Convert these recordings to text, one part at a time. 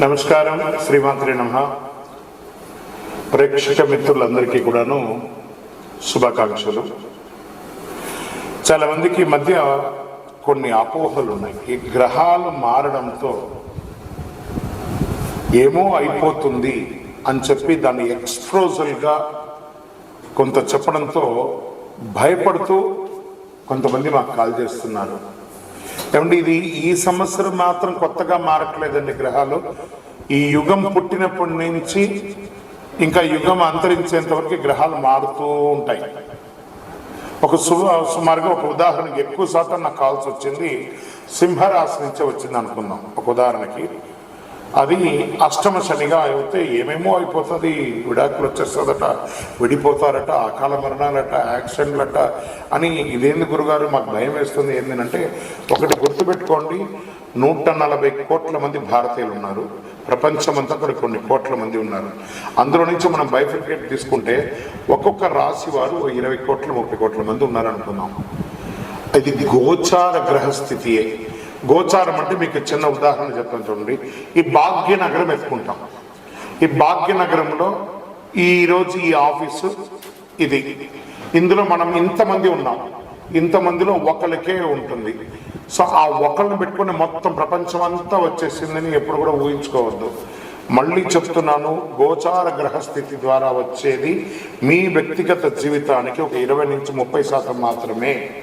నమస్కారం శ్రీమాత్రి నమ. ప్రేక్షక మిత్రులందరికీ కూడాను శుభాకాంక్షలు. చాలా మందికి ఈ మధ్య కొన్ని అపోహలు ఉన్నాయి. ఈ గ్రహాలు మారడంతో ఏమో అయిపోతుంది అని చెప్పి దాన్ని ఎక్స్ప్రోజల్గా కొంత చెప్పడంతో భయపడుతూ కొంతమంది మాకు కాల్ చేస్తున్నారు. ఏమంటే ఇది ఈ సంవత్సరం మాత్రం కొత్తగా మారట్లేదండి గ్రహాలు. ఈ యుగం పుట్టినప్పటి నుంచి ఇంకా యుగం అంతరించేంత వరకు గ్రహాలు మారుతూ ఉంటాయి. ఒక సు సుమారుగా ఒక ఉదాహరణకి ఎక్కువ శాతం నాకు కావాల్సి వచ్చింది సింహరాశి నుంచే వచ్చింది అనుకుందాం. ఒక ఉదాహరణకి అది అష్టమ శనిగా అయితే ఏమేమో అయిపోతుంది. విడాకులు వచ్చేస్తుందట విడిపోతారట అకాల మరణాలట యాక్సిడెంట్లట అని ఇదేంది గురుగారు? మాకు భయం వేస్తుంది. ఏంటంటే ఒకటి గుర్తుపెట్టుకోండి. నూట నలభై కోట్ల మంది భారతీయులు ఉన్నారు. ప్రపంచమంతా కూడా కొన్ని కోట్ల మంది ఉన్నారు. అందులో నుంచి మనం బైఫికేట్ తీసుకుంటే ఒక్కొక్క రాశి వారు ఇరవై కోట్ల ముప్పై కోట్ల మంది ఉన్నారు ఇది గోచార గ్రహస్థితియే. గోచారం అంటే మీకు చిన్న ఉదాహరణ చెప్తాను చూడండి. ఈ భాగ్యనగరం ఎత్తుకుంటాం. ఈ భాగ్యనగరంలో ఈరోజు ఈ ఆఫీసు ఇది. ఇందులో మనం ఇంతమంది ఉన్నాం. ఇంతమందిలో ఒకరికే ఉంటుంది. సో ఆ ఒకరిని పెట్టుకుని మొత్తం ప్రపంచం అంతా వచ్చేసిందని ఎప్పుడు కూడా ఊహించుకోవద్దు. మళ్ళీ చెప్తున్నాను గోచార గ్రహస్థితి ద్వారా వచ్చేది మీ వ్యక్తిగత జీవితానికి ఒక ఇరవై నుంచి ముప్పై శాతం మాత్రమే.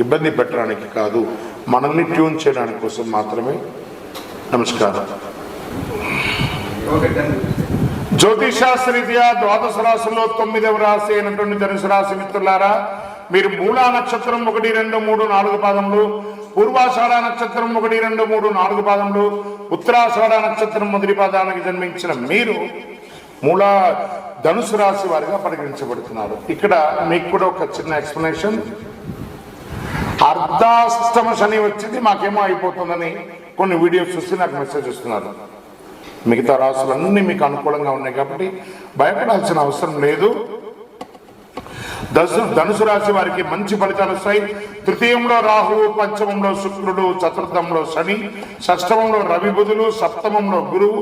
ఇబ్బంది పెట్టడానికి కాదు మనల్ని ట్యూన్ చేయడానికి కోసం మాత్రమే. నమస్కారం. జ్యోతిషాస్త్రీత్యా ద్వాదశ రాశుల్లో తొమ్మిదవ రాశి అయినటువంటి ధనుసు రాశి మిత్రులారా మీరు మూలా నక్షత్రం ఒకటి రెండు మూడు నాలుగు పాదములు పూర్వాషాఢ నక్షత్రం ఒకటి రెండు మూడు నాలుగు పాదములు ఉత్తరాషాఢ నక్షత్రం మొదటి పాదానికి జన్మించిన మీరు మూలా ధనుసు రాశి వారిగా పరిగణించబడుతున్నారు. ఇక్కడ మీకు కూడా ఒక చిన్న ఎక్స్ప్లెనేషన్ అర్ధాష్టమ శని వచ్చింది మాకేమో అయిపోతుందని కొన్ని వీడియోస్ చూసి నాకు మెసేజ్ ఇస్తున్నారు. మిగతా రాసులన్నీ మీకు అనుకూలంగా ఉన్నాయి కాబట్టి భయపడాల్సిన అవసరం లేదు. దశ ధనుసు రాశి వారికి మంచి ఫలితాలు వస్తాయి. తృతీయంలో రాహువు పంచమంలో శుక్రుడు చతుర్థంలో శని షష్టమంలో రవి బుధులు సప్తమంలో గురువు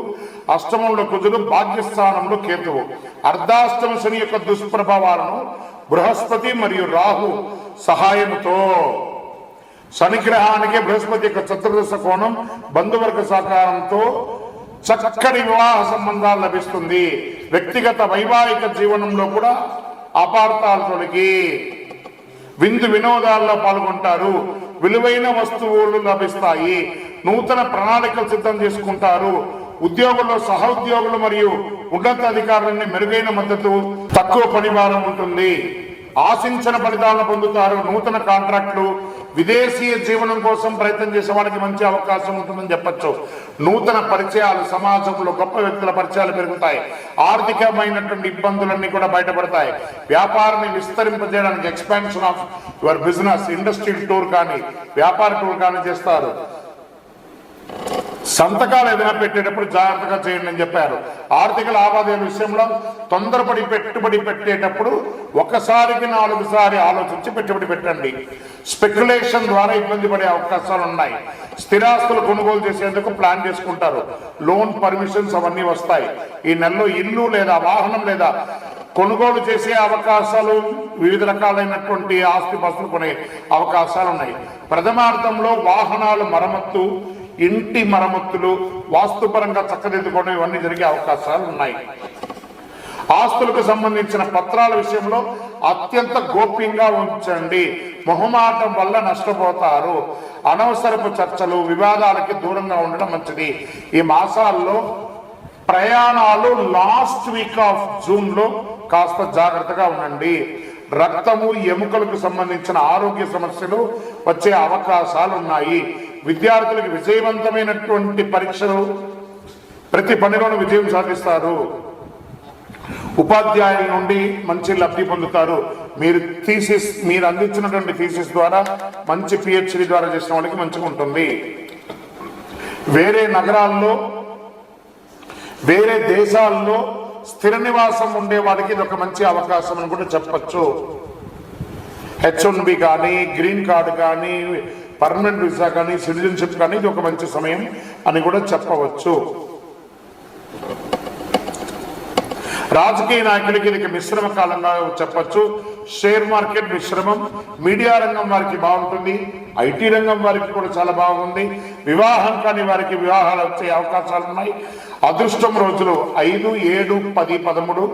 అష్టమంలో కుజుడు భాగ్యస్థానంలో కేతువు. అర్ధాష్టమ శని యొక్క దుష్ప్రభావాలను బృహస్పతి మరియు రాహు సహాయంతో శనిగ్రహానికి బృహస్పతి యొక్క చతుర్దశ కోణం బంధువర్గ సహకారంతో చక్కని వివాహ సంబంధాలు లభిస్తుంది. వ్యక్తిగత వైవాహిక జీవనంలో కూడా అపార్థాలు తొలగి విందు వినోదాల్లో పాల్గొంటారు. విలువైన వస్తువులు లభిస్తాయి. నూతన ప్రణాళికలు సిద్ధం చేసుకుంటారు. ఉద్యోగుల్లో సహోద్యోగులు మరియు ఉన్నత అధికారులని మెరుగైన మద్దతు తక్కువ పనిభారం ఉంటుంది. ఆశించిన ఫలితాలను పొందుతారు. నూతన కాంట్రాక్టులు విదేశీయ జీవనం కోసం ప్రయత్నం చేసే వాళ్ళకి మంచి అవకాశం ఉంటుందని చెప్పొచ్చు. నూతన పరిచయాలు సమాజంలో గొప్ప వ్యక్తుల పరిచయాలు పెరుగుతాయి. ఆర్థికమైనటువంటి ఇబ్బందులన్నీ కూడా బయటపడతాయి. వ్యాపారాన్ని విస్తరింపజేయడానికి expansion of your business industrial tour కానీ వ్యాపార టూర్ కానీ చేస్తారు. సంతకాలు ఏదైనా పెట్టేటప్పుడు జాగ్రత్తగా చేయండి అని చెప్పారు. ఆర్థిక లావాదేవీల విషయంలో తొందరపడి పెట్టుబడి పెట్టేటప్పుడు ఒకసారికి నాలుగు సారి ఆలోచించి పెట్టుబడి పెట్టండి. స్పెక్యులేషన్ ద్వారా ఇబ్బంది పడే అవకాశాలు ఉన్నాయి. స్థిరాస్తులు కొనుగోలు చేసేందుకు ప్లాన్ చేసుకుంటారు. లోన్ పర్మిషన్స్ అవన్నీ వస్తాయి. ఈ నెలలో ఇల్లు లేదా వాహనం లేదా కొనుగోలు చేసే అవకాశాలు వివిధ రకాలైనటువంటి ఆస్తి బస్సులు కొనే అవకాశాలు ఉన్నాయి. ప్రథమార్థంలో వాహనాలు మరమ్మత్తు ఇంటి మరమ్మతులు వాస్తుపరంగా చక్కదిద్దుకోవడం ఇవన్నీ జరిగే అవకాశాలు ఉన్నాయి. ఆస్తులకు సంబంధించిన పత్రాల విషయంలో అత్యంత గోప్యంగా ఉంచండి. మొహమాటం వల్ల నష్టపోతారు. అనవసరపు చర్చలు వివాదాలకి దూరంగా ఉండడం మంచిది. ఈ మాసాల్లో ప్రయాణాలు లాస్ట్ వీక్ ఆఫ్ జూన్లో కాస్త జాగ్రత్తగా ఉండండి. రక్తము ఎముకలకు సంబంధించిన ఆరోగ్య సమస్యలు వచ్చే అవకాశాలు ఉన్నాయి. విద్యార్థులకు విజయవంతమైనటువంటి పరీక్షలు ప్రతి పనిలోనూ విజయం సాధిస్తారు. ఉపాధ్యాయుల నుండి మంచి లబ్ధి పొందుతారు. మీరు థీసిస్ మీరు అందించినటువంటి థీసిస్ ద్వారా మంచి పిహెచ్డి ద్వారా చేసిన వాళ్ళకి మంచిగా ఉంటుంది. వేరే నగరాల్లో వేరే దేశాల్లో స్థిర నివాసం ఉండే వారికి ఇది ఒక మంచి అవకాశం అని కూడా చెప్పచ్చు. హెచ్ వన్ బి కానీ గ్రీన్ కార్డు కానీ పర్మనెంట్ వీసా కానీ సిటిజన్షిప్ కానీ ఇది ఒక మంచి సమయం అని కూడా చెప్పవచ్చు. రాజకీయ నాయకులకి ఇది మిశ్రమ కాలంగా చెప్పచ్చు. షేర్ మార్కెట్ మిశ్రమం మీడియా రంగం వారికి బాగుంటుంది ఐటీ రంగం వారికి కూడా చాలా బాగుంది. వివాహం కాని వారికి వివాహాలు వచ్చే అవకాశాలు ఉన్నాయి అదృష్టం రోజులు ఐదు ఏడు పది పదమూడు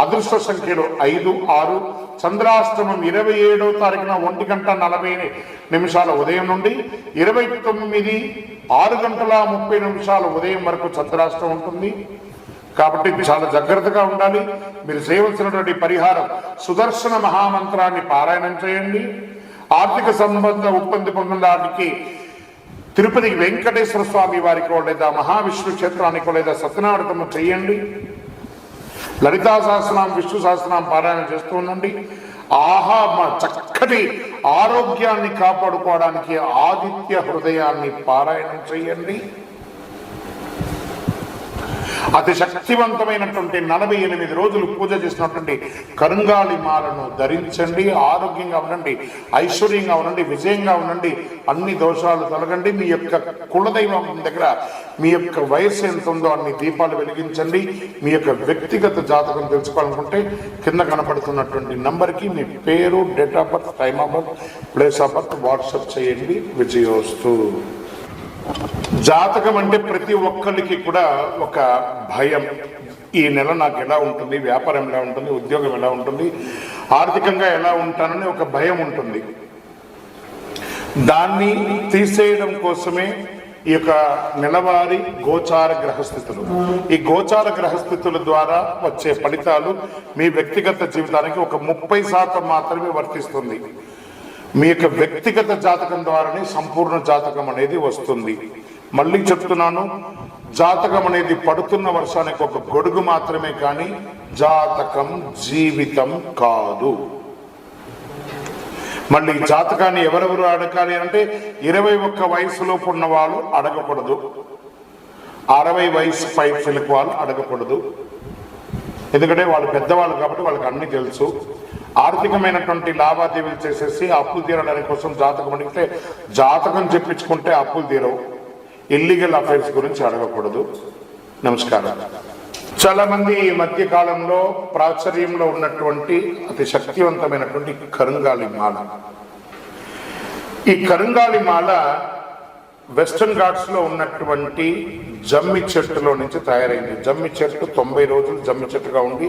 అదృష్ట సంఖ్యలు ఐదు ఆరు. చంద్రాష్టమం ఇరవై ఏడో తారీఖున ఒంటి గంట నలభై నిమిషాల ఉదయం నుండి ఇరవై తొమ్మిది ఆరు గంటల ముప్పై నిమిషాల ఉదయం వరకు చంద్రాష్టం ఉంటుంది. కాబట్టి చాలా జాగ్రత్తగా ఉండాలి. మీరు చేయవలసినటువంటి పరిహారం సుదర్శన మహామంత్రాన్ని పారాయణం చేయండి. ఆర్థిక సంబంధ ఉత్పత్తి పొందడానికి తిరుపతి వెంకటేశ్వర స్వామి వారికో లేదా మహావిష్ణు క్షేత్రానికో లేదా సత్యనారాయణ చేయండి. లలితా సహస్రనామం విష్ణు సహస్రనామం పారాయణ చేస్తూ ఉండండి. ఆహా మా చక్కటి ఆరోగ్యాన్ని కాపాడుకోవడానికి ఆదిత్య హృదయాన్ని పారాయణం చేయండి. అతి శక్తివంతమైనటువంటి నలభై ఎనిమిది రోజులు పూజ చేసినటువంటి కరుంగాళి మాలను ధరించండి ఆరోగ్యంగా ఉండండి ఐశ్వర్యంగా ఉండండి విజయంగా ఉండండి అన్ని దోషాలు తొలగండి. మీ యొక్క కులదైవం దగ్గర మీ యొక్క వయస్సు ఎంత ఉందో అన్ని దీపాలు వెలిగించండి. మీ యొక్క వ్యక్తిగత జాతకం తెలుసుకోవాలనుకుంటే కింద కనపడుతున్నటువంటి నంబర్కి మీ పేరు date of birth time of birth place of birth WhatsApp చేయండి. విజయోస్తు. జాతకం అంటే ప్రతి ఒక్కరికి కూడా ఒక భయం. ఈ నెల నాకు ఎలా ఉంటుంది వ్యాపారం ఎలా ఉంటుంది ఉద్యోగం ఎలా ఉంటుంది ఆర్థికంగా ఎలా ఉంటానని ఒక భయం ఉంటుంది. దాన్ని తీసేయడం కోసమే ఈ యొక్క నెలవారీ గోచార గ్రహస్థితులు. ఈ గోచార గ్రహస్థితుల ద్వారా వచ్చే ఫలితాలు మీ వ్యక్తిగత జీవితానికి ఒక ముప్పై శాతం మాత్రమే వర్తిస్తుంది. మీ యొక్క వ్యక్తిగత జాతకం ద్వారానే సంపూర్ణ జాతకం అనేది వస్తుంది. మళ్ళీ చెప్తున్నాను జాతకం అనేది పడుతున్న వర్షానికి ఒక గొడుగు మాత్రమే కానీ జాతకం జీవితం కాదు. మళ్ళీ జాతకాన్ని ఎవరెవరు అడగాలి అంటే ఇరవై ఒక్క వయసులోపు ఉన్న వాళ్ళు అడగకూడదు. అరవై వయసు పై పిల్లకి వాళ్ళు అడగకూడదు. ఎందుకంటే వాళ్ళు పెద్దవాళ్ళు కాబట్టి వాళ్ళకి అన్ని తెలుసు. ఆర్థికమైనటువంటి లావాదేవీలు చేసేసి అప్పులు తీరడానికి కోసం జాతకం అడిగితే జాతకం చెప్పించుకుంటే అప్పులు తీరవు. ఇల్లీగల్ అఫైర్స్ గురించి అడగకూడదు. నమస్కారం. చాలా మంది ఈ మధ్య కాలంలో ప్రాచుర్యంలో ఉన్నటువంటి అతి శక్తివంతమైనటువంటి కరుంగాలి మాల. ఈ కరుంగాలి మాల వెస్టర్న్ ఘాట్స్లో ఉన్నటువంటి జమ్మి చెట్టులో నుంచి తయారైంది. జమ్మి చెట్టు తొంభై రోజులు జమ్మి చెట్టుగా ఉండి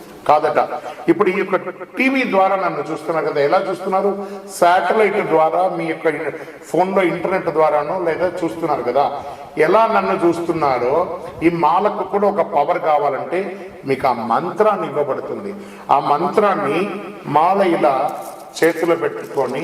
కాదట. ఇప్పుడు ఈ యొక్క టీవీ ద్వారా నన్ను చూస్తున్నారు కదా ఎలా చూస్తున్నారు? శాటిలైట్ ద్వారా మీ యొక్క ఫోన్లో ఇంటర్నెట్ ద్వారానో లేదా చూస్తున్నారు కదా. ఎలా నన్ను చూస్తున్నారో ఈ మాలకు కూడా ఒక పవర్ కావాలంటే మీకు ఆ మంత్రాన్ని ఇవ్వబడుతుంది. ఆ మంత్రాన్ని మాల ఇలా చేతిలో పెట్టుకొని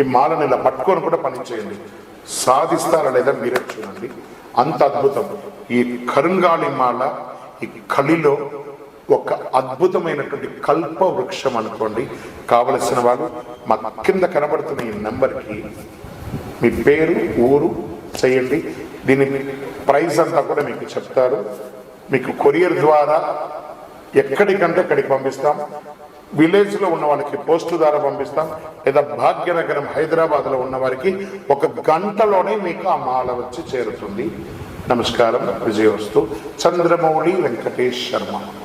ఈ మాలను ఇలా పట్టుకొని కూడా పని చేయండి సాధిస్తారా లేదా మీరే చూడండి. అంత అద్భుతం. ఈ కరుంగాళి మాల ఈ కలిలో ఒక అద్భుతమైనటువంటి కల్ప వృక్షం అనుకోండి. కావలసిన వాళ్ళు మా కింద కనబడుతున్న ఈ నెంబర్కి మీ పేరు ఊరు చేయండి దీని ప్రైస్ అంతా కూడా మీకు చెప్తారు. మీకు కొరియర్ ద్వారా ఎక్కడికంటే అక్కడికి పంపిస్తాం. విలేజ్లో ఉన్న వాళ్ళకి పోస్టు ద్వారా పంపిస్తాం. లేదా భాగ్యనగరం హైదరాబాద్లో ఉన్న వారికి ఒక గంటలోనే మీకు ఆ మాల వచ్చి చేరుతుంది. నమస్కారం. విజయవస్తు. చంద్రమౌళి వెంకటేష్ శర్మ.